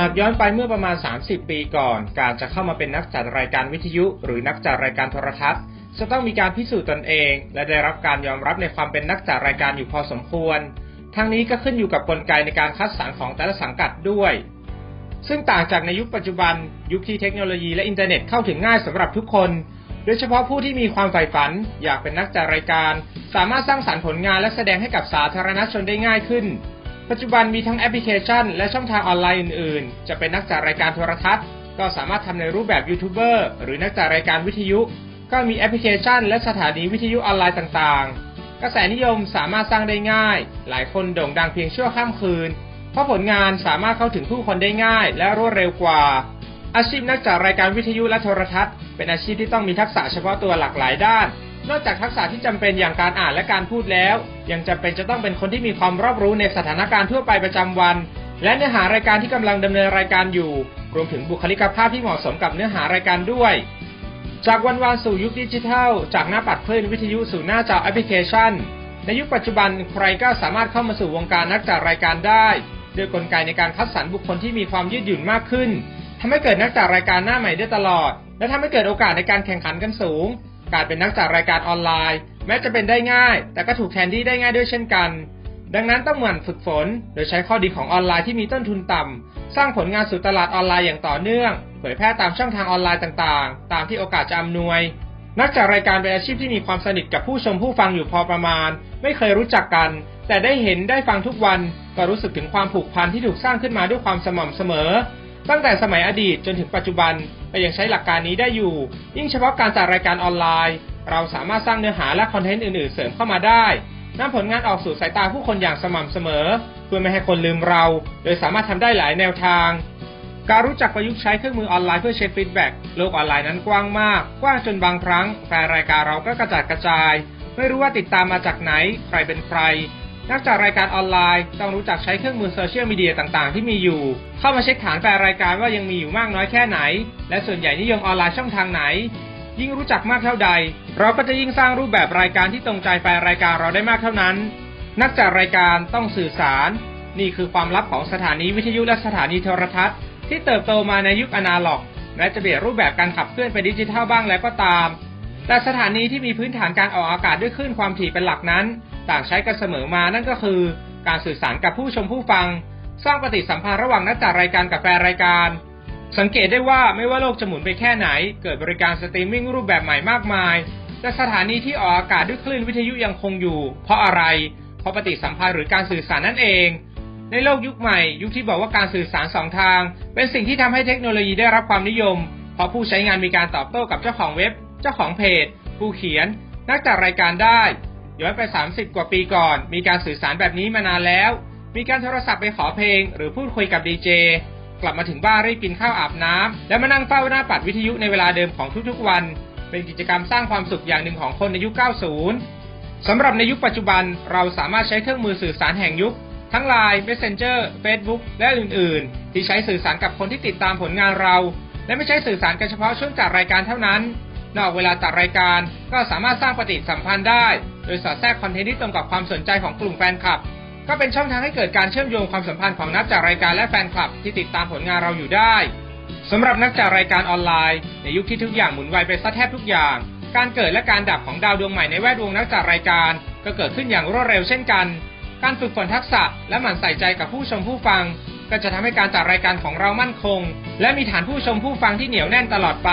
หากย้อนไปเมื่อประมาณ 30 ปีก่อน การจะเข้ามาเป็นนักจัดรายการวิทยุ หรือนักจัดรายการโทรทัศน์ จะต้องมีการพิสูจน์ตนเอง และได้รับการยอมรับในความเป็นนักจัดรายการอยู่พอสมควร ทั้งนี้ก็ขึ้นอยู่กับกลไกในการคัดสรรของแต่ละสังกัดด้วย ซึ่งต่างจากในยุคปัจจุบัน ยุคที่เทคโนโลยีและอินเทอร์เน็ตเข้าถึงง่ายสำหรับทุกคน โดยเฉพาะผู้ที่มีความใฝ่ฝัน อยากเป็นนักจัดรายการ สามารถสร้างสรรค์ผลงานและแสดงให้กับสาธารณชนได้ง่ายขึ้น ปัจจุบันมีทั้งแอปพลิเคชัน และช่องทางออนไลน์อื่นๆ จะเป็นนักจัดรายการโทรทัศน์ ก็สามารถทำในรูปแบบยูทูบเบอร์หรือนักจัดรายการวิทยุ ก็มีแอปพลิเคชัน และสถานีวิทยุออนไลน์ต่างๆ กระแสนิยมสามารถสร้างได้ง่าย หลายคนโด่งดังเพียงชั่วข้ามคืน เพราะผลงานสามารถเข้าถึงผู้คนได้ง่าย และรวดเร็วกว่า อาชีพนักจัดรายการวิทยุและโทรทัศน์ เป็นอาชีพที่ต้องมีทักษะเฉพาะตัวหลากหลายด้าน นอกจากทักษะที่จำเป็นอย่างการอ่านและการพูดแล้ว ยังจำเป็นจะต้องเป็นคนที่มีความรอบรู้ในสถานการณ์ทั่วไปประจำวัน และเนื้อหารายการที่กำลังดำเนินรายการอยู่ รวมถึงบุคลิกภาพที่เหมาะสมกับเนื้อหารายการด้วย จากวันวานสู่ยุคดิจิทัล จากหน้าปัดคลื่นวิทยุสู่หน้าจอแอปพลิเคชัน ในยุคปัจจุบันใครก็สามารถเข้ามาสู่วงการนักจัดรายการได้ด้วยกลไกในการคัดสรรบุคคลที่มีความยืดหยุ่นมากขึ้นทำให้เกิดนักจัดรายการหน้าใหม่ได้ตลอด และทำให้เกิดโอกาสในการแข่งขันกันสูง การเป็นนักจัดรายการออนไลน์ แม้จะเป็นได้ง่าย แต่ก็ถูกแทนที่ได้ง่ายด้วยเช่นกัน ดังนั้นต้องหมั่นฝึกฝน โดยใช้ข้อดีของออนไลน์ที่มีต้นทุนต่ำ สร้างผลงานสู่ตลาดออนไลน์อย่างต่อเนื่อง เผยแพร่ตามช่องทางออนไลน์ต่างๆ ตามที่โอกาสจะอำนวย นักจัดรายการเป็นอาชีพที่มีความสนิทกับผู้ชมผู้ฟังอยู่พอประมาณ ไม่เคยรู้จักกัน แต่ได้เห็นได้ฟังทุกวัน ก็รู้สึกถึงความผูกพันที่ถูกสร้างขึ้นมาด้วยความสม่ำเสมอ ตั้งแต่สมัยอดีตจนถึงปัจจุบันก็ยังใช้หลักการนี้ได้อยู่ ยิ่งเฉพาะการจัดรายการออนไลน์ เราสามารถสร้างเนื้อหาและคอนเทนต์อื่นๆ เสริมเข้ามาได้นำผลงานออกสู่สายตาผู้คนอย่างสม่ำเสมอ เพื่อไม่ให้คนลืมเรา โดยสามารถทำได้หลายแนวทาง การรู้จักประยุกต์ใช้เครื่องมือออนไลน์เพื่อเช็คฟีดแบ็กโลกออนไลน์นั้นกว้างมาก กว้างจนบางครั้งแฟนรายการเราก็กระจัดกระจาย ไม่รู้ว่าติดตามมาจากไหน ใครเป็นใคร นักจัดรายการออนไลน์ ต้องรู้จักใช้เครื่องมือโซเชียลมีเดียต่างๆ ที่มีอยู่ เข้ามาเช็คฐานแฟนรายการว่ายังมีอยู่มากน้อยแค่ไหน และส่วนใหญ่นิยมออนไลน์ช่องทางไหน ยิ่งรู้จักมากเท่าใด เราก็จะยิ่งสร้างรูปแบบรายการที่ตรงใจแฟนรายการเราได้มากเท่านั้น นักจัดรายการต้องสื่อสาร นี่คือความลับของสถานีวิทยุและสถานีโทรทัศน์ ที่เติบโตมาในยุคอนาล็อกแม้จะเปลี่ยนรูปแบบการขับเคลื่อนไปดิจิทัลบ้างแล้วก็ตาม แต่สถานีที่มีพื้นฐานการออกอากาศด้วยคลื่นความถี่เป็นหลักนั้น ต่างใช้กันเสมอมานั่นก็คือ การสื่อสารกับผู้ชมผู้ฟัง สร้างปฏิสัมพันธ์ระหว่างนักจัดรายการกับแฟนรายการ สังเกตได้ว่าไม่ว่าโลกจะหมุนไปแค่ไหน เกิดบริการสตรีมมิ่งรูปแบบใหม่มากมาย แต่สถานีที่ออกอากาศด้วยคลื่นวิทยุยังคงอยู่ เพราะอะไร เพราะปฏิสัมพันธ์หรือการสื่อสารนั่นเอง ในโลกยุคใหม่ ยุคที่บอกว่าการสื่อสารสองทาง เป็นสิ่งที่ทำให้เทคโนโลยีได้รับความนิยม เพราะผู้ใช้งานมีการตอบโต้กับเจ้าของเว็บ เจ้าของเพจ ผู้เขียน นักจัดรายการได้ ย้อนไป 30 กว่าปีก่อน มีการสื่อสารแบบนี้มานานแล้ว มีการโทรศัพท์ไปขอเพลง หรือพูดคุยกับดีเจ กลับมาถึงบ้านรีบกินข้าวอาบน้ำแล้วมานั่งเฝ้าหน้าปัดวิทยุในเวลาเดิมของทุกๆวัน เป็นกิจกรรมสร้างความสุขอย่างหนึ่งของคนในยุค 90 สำหรับในยุคปัจจุบันเราสามารถใช้เครื่องมือสื่อสารแห่งยุคทั้ง Line Messenger Facebook และอื่น ๆ ที่ใช้สื่อสารกับคนที่ติดตามผลงานเรา และไม่ใช่สื่อสารกันเฉพาะช่วงจัดรายการเท่านั้น นอกเวลาจัดรายการก็สามารถสร้างปฏิสัมพันธ์ได้ โดยสอดแทรกคอนเทนต์ที่ตรงกับความสนใจของกลุ่มแฟนคลับ ก็เป็นช่องทางให้เกิดการเชื่อมโยงความสัมพันธ์ของนักจัดรายการและแฟนคลับที่ติดตามผลงานเราอยู่ได้สำหรับนักจัดรายการออนไลน์ ในยุคที่ทุกอย่างหมุนไวไปซะแทบทุกอย่าง การเกิดและการดับของดาวดวงใหม่ในแวดวงนักจัดรายการ ก็เกิดขึ้นอย่างรวดเร็วเช่นกัน การฝึกฝนทักษะ และหมั่นใส่ใจกับผู้ชมผู้ฟัง ก็จะทำให้การจัดรายการของเรามั่นคง และมีฐานผู้ชมผู้ฟังที่เหนียวแน่นตลอดไป